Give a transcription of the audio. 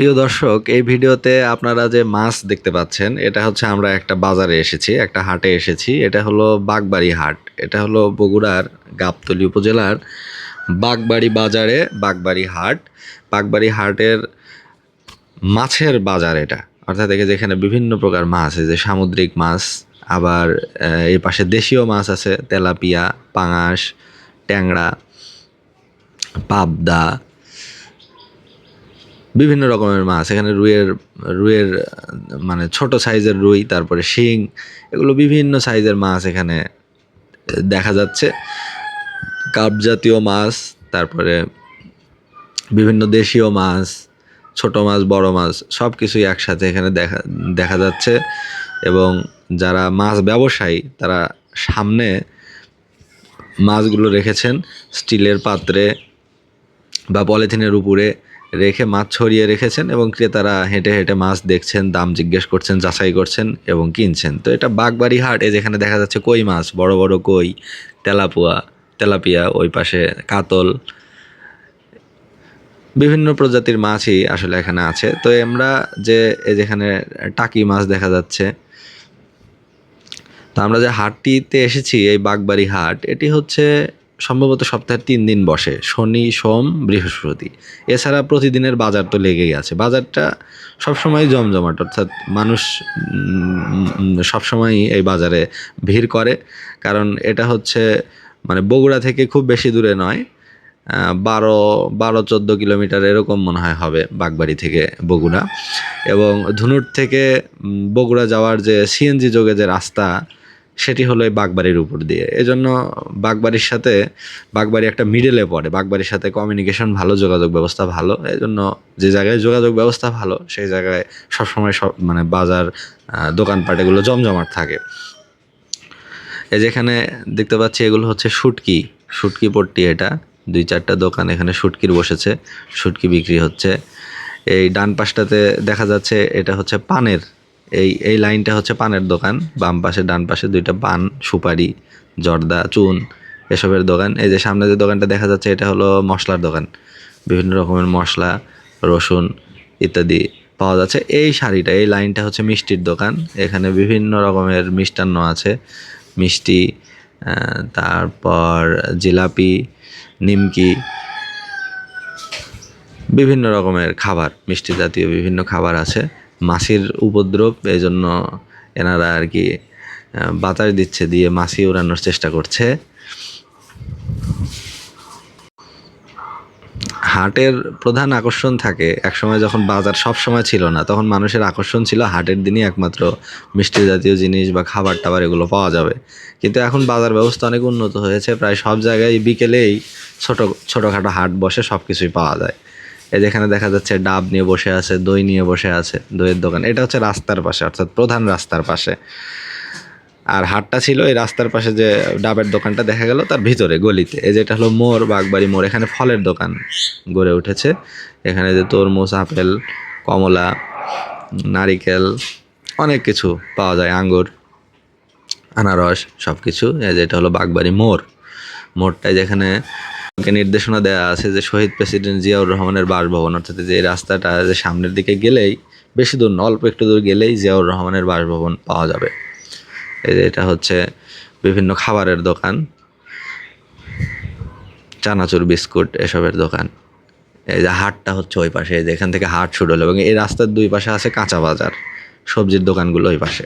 প্রিয় দর্শক, এই ভিডিওতে আপনারা যে মাছ দেখতে পাচ্ছেন, এটা হচ্ছে আমরা একটা বাজারে এসেছি, একটা হাটে এসেছি। এটা হলো বাগবাড়ি হাট। এটা হলো বগুড়ার গাবতলী উপজেলার বাগবাড়ি বাজারে বাগবাড়ি হাট। বাগবাড়ি হাটের মাছের বাজার এটা। অর্থাৎ এখানে যেখানে বিভিন্ন প্রকার মাছ আছে যে সামুদ্রিক মাছ, আবার এই পাশে দেশীয় মাছ আছে, তেলাপিয়া, পাঙাশ, ট্যাংরা, পাবদা বিভিন্ন রকমের মাছ। এখানে রুইয়ের রুইয়ের মানে ছোট সাইজের রুই, তারপরে শিং, এগুলো বিভিন্ন সাইজের মাছ এখানে দেখা যাচ্ছে। কাপ জাতীয় মাছ, তারপরে বিভিন্ন দেশীয় মাছ, ছোট মাছ, বড় মাছ সব কিছুই একসাথে এখানে দেখা দেখা যাচ্ছে। এবং যারা মাছ ব্যবসায়ী, তারা সামনে মাছগুলো রেখেছেন স্টিলের পাত্রে বা পলিথিনের উপরে। রেখে মাছ ছড়িয়ে রেখেছেন এবং ক্রেতারা হেঁটে হেঁটে মাছ দেখছেন, দাম জিজ্ঞেস করছেন, যাচাই করছেন এবং কিনছেন। তো এটা বাগবাড়ি হাট এ যেখানে দেখা যাচ্ছে কই মাছ, বড় বড় কই, তেলাপুয়া, তেলাপিয়া, ওই পাশে কাতল, বিভিন্ন প্রজাতির মাছই আসলে এখানে আছে। তো আমরা যে এই যেখানে টাকি মাছ দেখা যাচ্ছে, তো আমরা যে হাটটিতে এসেছি, এই বাগবাড়ি হাট, এটি হচ্ছে সম্ভবত সপ্তাহে তিন দিন বসে, শনি, সোম, বৃহস্পতি। এছাড়া প্রতিদিনের বাজার তো লেগেই আছে। বাজারটা সবসময় জমজমাট, অর্থাৎ মানুষ সবসময়ই এই বাজারে ভিড় করে। কারণ এটা হচ্ছে মানে বগুড়া থেকে খুব বেশি দূরে নয় বারো বারো, চোদ্দ কিলোমিটার এরকম মনে হয় হবে বাগবাড়ি থেকে বগুড়া। এবং ধুনুট থেকে বগুড়া যাওয়ার যে সিএনজি যোগে যে রাস্তা সেটি হলো এই বাগবাড়ির উপর দিয়ে। এজন্য বাগবাড়ির সাথে, বাগবাড়ি একটা মিডলে পড়ে। বাগবাড়ির সাথে কমিউনিকেশন ভালো, যোগাযোগ ব্যবস্থা ভালো। এজন্য যে জায়গায় যোগাযোগ ব্যবস্থা ভালো, সেই জায়গায় সবসময় সব মানে বাজার দোকানপাট এগুলো জমজমাট থাকে। এই যেখানে দেখতে পাচ্ছি এগুলো হচ্ছে শুটকি। শুটকি পট্টি এটা। দুই চারটা দোকান এখানে শুটকির বসেছে। শুটকি বিক্রি হচ্ছে। এই ডান পাশটাতে দেখা যাচ্ছে এটা হচ্ছে পানের এই এই লাইনটা হচ্ছে পানের দোকান। বাম পাশে, ডান পাশে দুইটা পান, সুপারি, জর্দা, চুন এসবের দোকান। এই যে সামনে যে দোকানটা দেখা যাচ্ছে, এটা হলো মশলার দোকান। বিভিন্ন রকমের মশলা, রসুন ইত্যাদি পাওয়া যাচ্ছে। এই শাড়িটা, এই লাইনটা হচ্ছে মিষ্টির দোকান। এখানে বিভিন্ন রকমের মিষ্টান্ন আছে। মিষ্টি তারপর জিলাপি, নিমকি, বিভিন্ন রকমের খাবার, মিষ্টি জাতীয় বিভিন্ন খাবার আছে। মাছির উপদ্রব এই জন্য এনারা আর কি বাতাস দিচ্ছে, দিয়ে মাছি উড়ানোর চেষ্টা করছে। হাটের প্রধান আকর্ষণ থাকে, একসময় যখন বাজার সব সময় ছিল না, তখন মানুষের আকর্ষণ ছিল হাটের দিনই একমাত্র মিষ্টি জাতীয় জিনিস বা খাবার টাবার এগুলো পাওয়া যাবে। কিন্তু এখন বাজার ব্যবস্থা অনেক উন্নত হয়েছে, প্রায় সব জায়গায় বিকেলেই ছোট, ছোটোখাটো হাট বসে সব কিছুই পাওয়া যায়। এই যেখানে দেখা যাচ্ছে ডাব নিয়ে বসে আছে, দই নিয়ে বসে আছে, দইয়ের দোকান। এটা হচ্ছে রাস্তার পাশে, অর্থাৎ প্রধান রাস্তার পাশে। আর হাটটা ছিল এই রাস্তার পাশে যে ডাবের দোকানটা দেখা গেল, তার ভিতরে, গলিতে। এই যেটা হলো মোড়, বাগবাড়ি মোড়। এখানে ফলের দোকান গড়ে উঠেছে। এখানে যে তরমুজ, আপেল, কমলা, নারিকেল, অনেক কিছু পাওয়া যায়। আঙ্গুর, আনারস সব কিছু এই যেটা হলো বাগবাড়ি মোড়। মোড়টায় যেখানে কে নির্দেশনা দেওয়া আছে যে শহীদ প্রেসিডেন্ট জিয়াউর রহমানের বাসভবন, অর্থাৎ যে রাস্তাটা যে সামনের দিকে গেলেই, বেশি দূর না, অল্প একটু দূর গেলেই জিয়াউর রহমানের বাসভবন পাওয়া যাবে। এই যে এটা হচ্ছে বিভিন্ন খাবারের দোকান, চানাচুর বিস্কুট এসবের দোকান। এই যে হাটটা হচ্ছে ওই পাশে, এই যে এখান থেকে হাট শুরু হলো এবং এই রাস্তার দুই পাশে আছে কাঁচা বাজার, সবজির দোকানগুলো ওই পাশে।